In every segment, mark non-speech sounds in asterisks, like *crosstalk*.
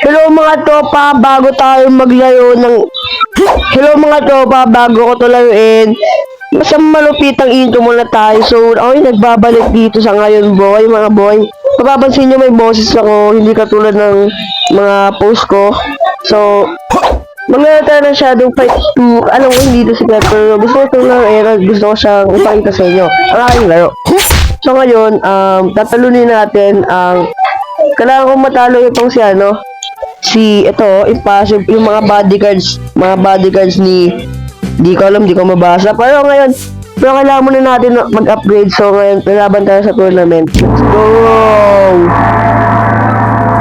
Hello mga tropa, bago tayo maglayo ng... Hello mga tropa, bago ko to layuin. Mas malupit ang intro muna tayo. So, ako'y nagbabalik dito sa ngayon, boy, mga boy. Mapapansin nyo may boses ako, hindi katulad ng mga post ko. So, Mga tayo ng Shadow Fight 2, alam ko hindi ito si pero gusto ko itong lang era, gusto ko siyang ipakita sa inyo. Ang aking laro. So ngayon, um, tatalunin natin ang kailangan kong matalo itong si ano, si ito, impossible, yung mga bodyguards, mga bodyguards ni, di ko alam, di ko mabasa. Pero ngayon, pero kailangan muna natin mag-upgrade. So ngayon, lalaban tayo sa tournament. Let's go!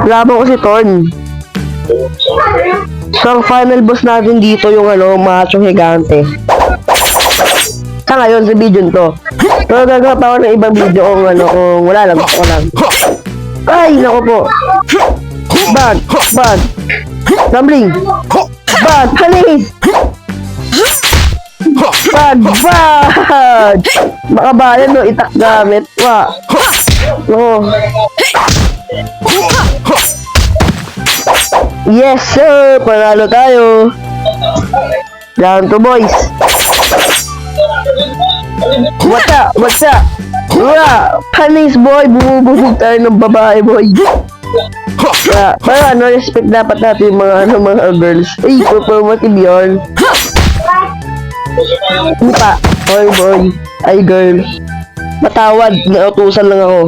Laban ko si Torn. So, ang final boss natin dito yung ano, macho gigante. Sa ngayon, sa video to. Pero gagawa pa ako ng ibang video kung ano, kung wala lang, gusto ko lang. Ay, nako po. Bad, bad. Tumbling. Bad, halis. Bad, bad. Makabayan no, itak gamit. Wa. Nako. Yes, sir! Panalo tayo! Down to boys! What's up? What's? Wala! Panis boy! Bumubusog tayo ng babae boy! Wala. Pero ano, respect dapat natin yung mga ano, mga girls. Ay, performative yun. Hindi pa. Boy, boy. Ay, girl. Matawad. Nautusan lang ako.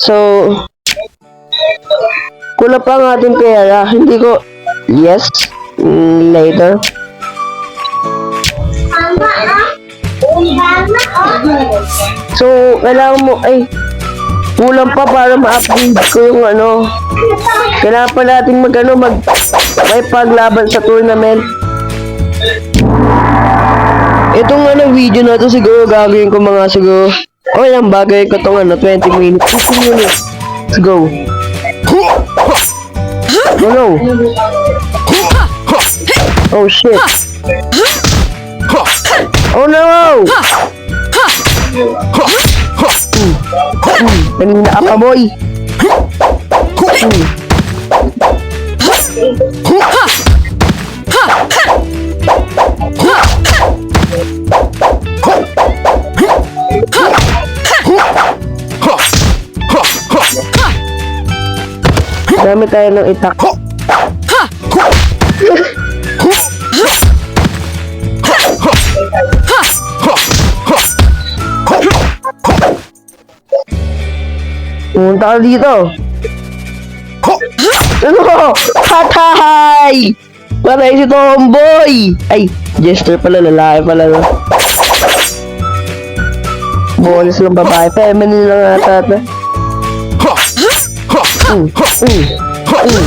So, kulang pa ang ating pera. Hindi ko... Yes. Mm, later. So, kailangan mo... Ay, kulang pa para ma-upgrade ko yung ano. Kailangan pa natin mag ano, mag... May paglaban sa tournament. Itong ano video na to siguro gagawin ko mga siguro. Okay lang bagay ko tong ano 20 minutes. 15 minutes. Let's go. No, no. Oh shit. Oh no! Kanina ka boy. Dami tayo ng itak. Pumunta ka dito. Ano? Patay! Patay si Tomboy! Ay, Jester pala, lalaki pala. No? Bonus lang babae. Feminine lang ata. ata. Mm, mm, mm.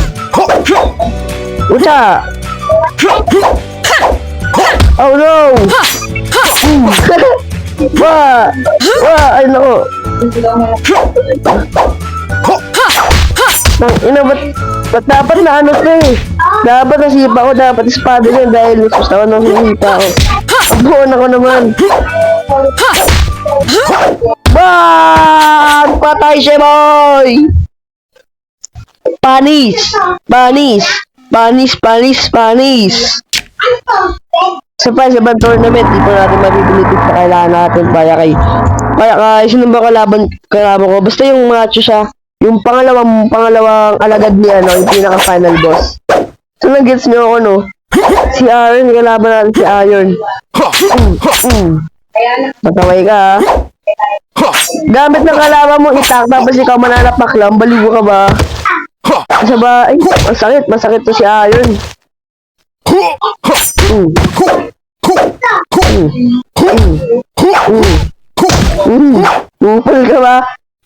Ucha! Oh no! Mm. Wa! Wa! Ay nako! Nang ina, ba't, ba't dapat na ano to eh? Dapat nasipa ko, dapat espada yun dahil ko nang hinipa ko. Abuhan ako naman. Bang! Patay siya, boy! Panis! Panis! Panis, panis, panis! Sa pa, sa tournament, di pa natin mabibili ito sa kailangan natin para kay... Kaya kay, sino ba kalaban, kalaban ko? Basta yung macho siya. Yung pangalawang, pangalawang alagad ni ano, yung pinaka-final boss. So, nag-gets nyo ako, no? Si Iron, kalaban natin si Iron. Mm, mm. Mataway ka, ha? Gamit ng kalaban mo, itak, tapos ikaw mananapak lang, baligo ka ba? Sa ba, ay, masakit, masakit to si Iron. Mm. Mm. Mm. Mm. Mm. Upal ka ba?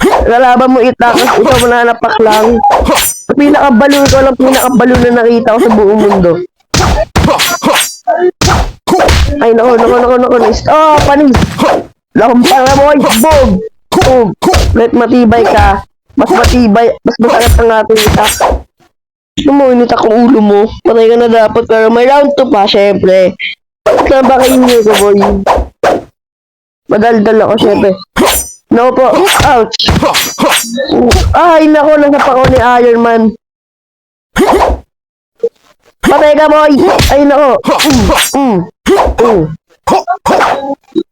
Kalaban mo itakas, *laughs* ikaw mananapak lang. Pinakabalo, ikaw lang pinakabalo na nakita ko sa buong mundo. Ay, nako, nako, nako, nako, nice. Oh, panis! Lakumpang na boy, bog! Bog! Let matibay ka. Mas matibay, mas masakit ang ating itak. Ano mo, initak ang ulo mo. Patay ka na dapat, pero may round 2 pa, syempre. Saan ba kayo ko, boy? Madaldal ako, syempre. No po. Ouch. Ay, nako, nasa pa ako ni Iron Man. Patay ka, boy! Ay, nako! Mm, mm.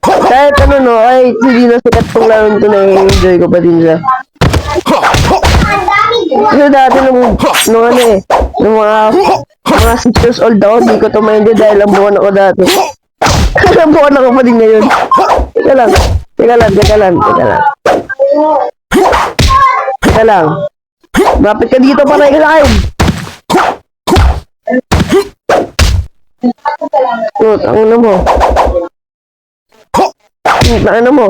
Kahit ano, no, ay, hindi na sikat tong laro to na enjoy ko pa din siya. Kasi dati nung, nung ano eh, nung mga, mga 6 years old ako, di ko to maindi dahil ang buwan ako dati. *laughs* ang buwan ako pa din ngayon. Teka lang, teka lang, teka lang, teka lang. Teka lang. Mapit ka dito para ikalain. Oh, ang ano mo. Hmm, Ang ano mo.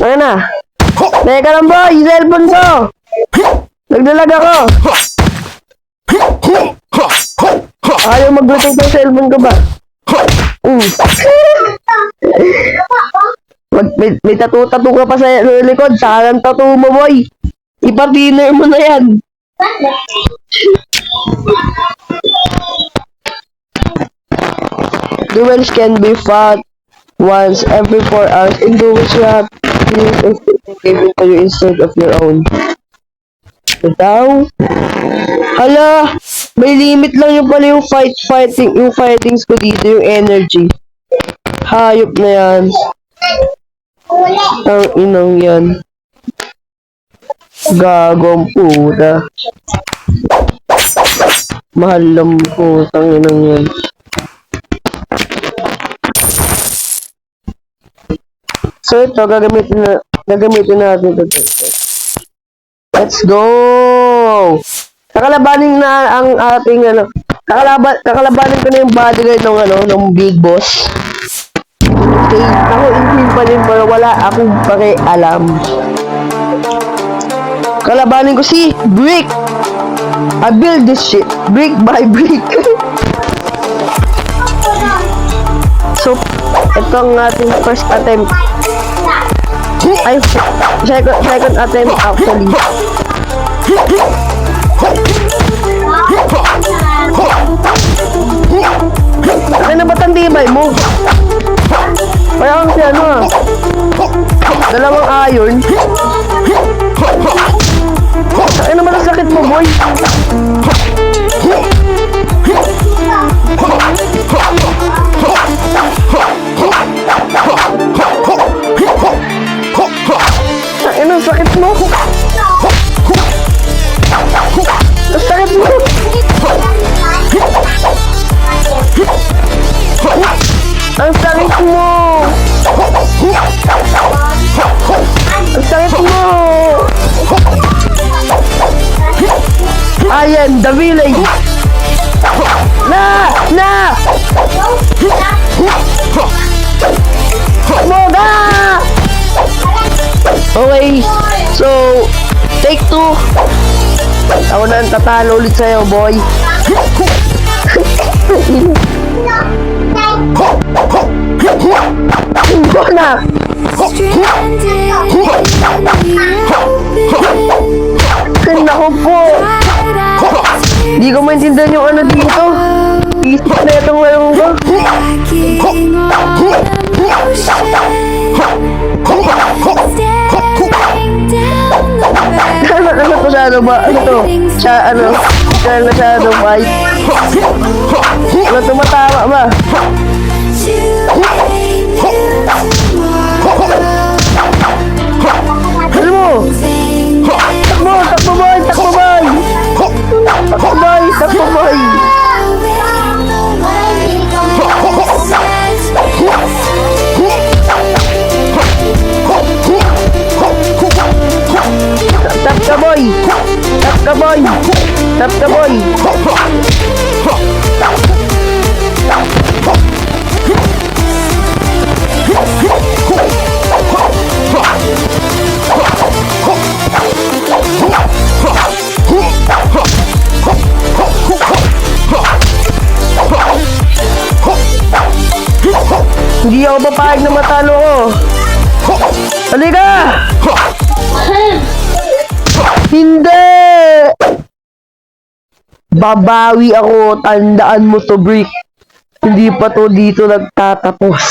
Ano na? Teka lang boy, cellphone ko. Nagdalag ako. Ayaw mag-rotate ng cellphone ko ba? Mag, may, may tattoo-tattoo ka pa sa likod. Saan ang mo, boy? Ipa-dinner mo na yan. Duels can be fought once every 4 hours. In duels, you have to use a given to you instead of your own. Ito? Hala! May limit lang yung pala yung fight fighting yung fightings ko dito yung energy. Hayop na yan. Ang inang yan. Gagong puta. Mahal lang putang inang yan. So ito, gagamitin na, gagamitin natin ito. Let's go! Kakalabanin na ang ating ano, kakalaban, kakalabanin ko na yung bodyguard ng ano, ng big boss. Okay, ako insin pa rin pero wala akong pakialam. Kalabanin ko si Brick! I build this shit, brick by brick. *laughs* so, ito ang ating first attempt. Ay, second, second attempt actually. Ano na ba't ang tibay mo? Parang si ano ah. Dalawang iron. Ay naman ang sakit mo, boy. The village. Na! Na! Moga! Okay, so, take two. Ako na ang tatalo ulit sa'yo, boy. Go na! Ay, naku po. Hindi ko maintindihan yung ano dito. Isip na itong mayroong ko. Ano, ano to sa ano ba? Ano to? Sa ano? Ano sa ano ba? Ano tumatama ba? Hindi ako papayag na matalo ko. Halika! Hindi! Babawi ako, tandaan mo to, Brick. Hindi pa to dito nagtatapos.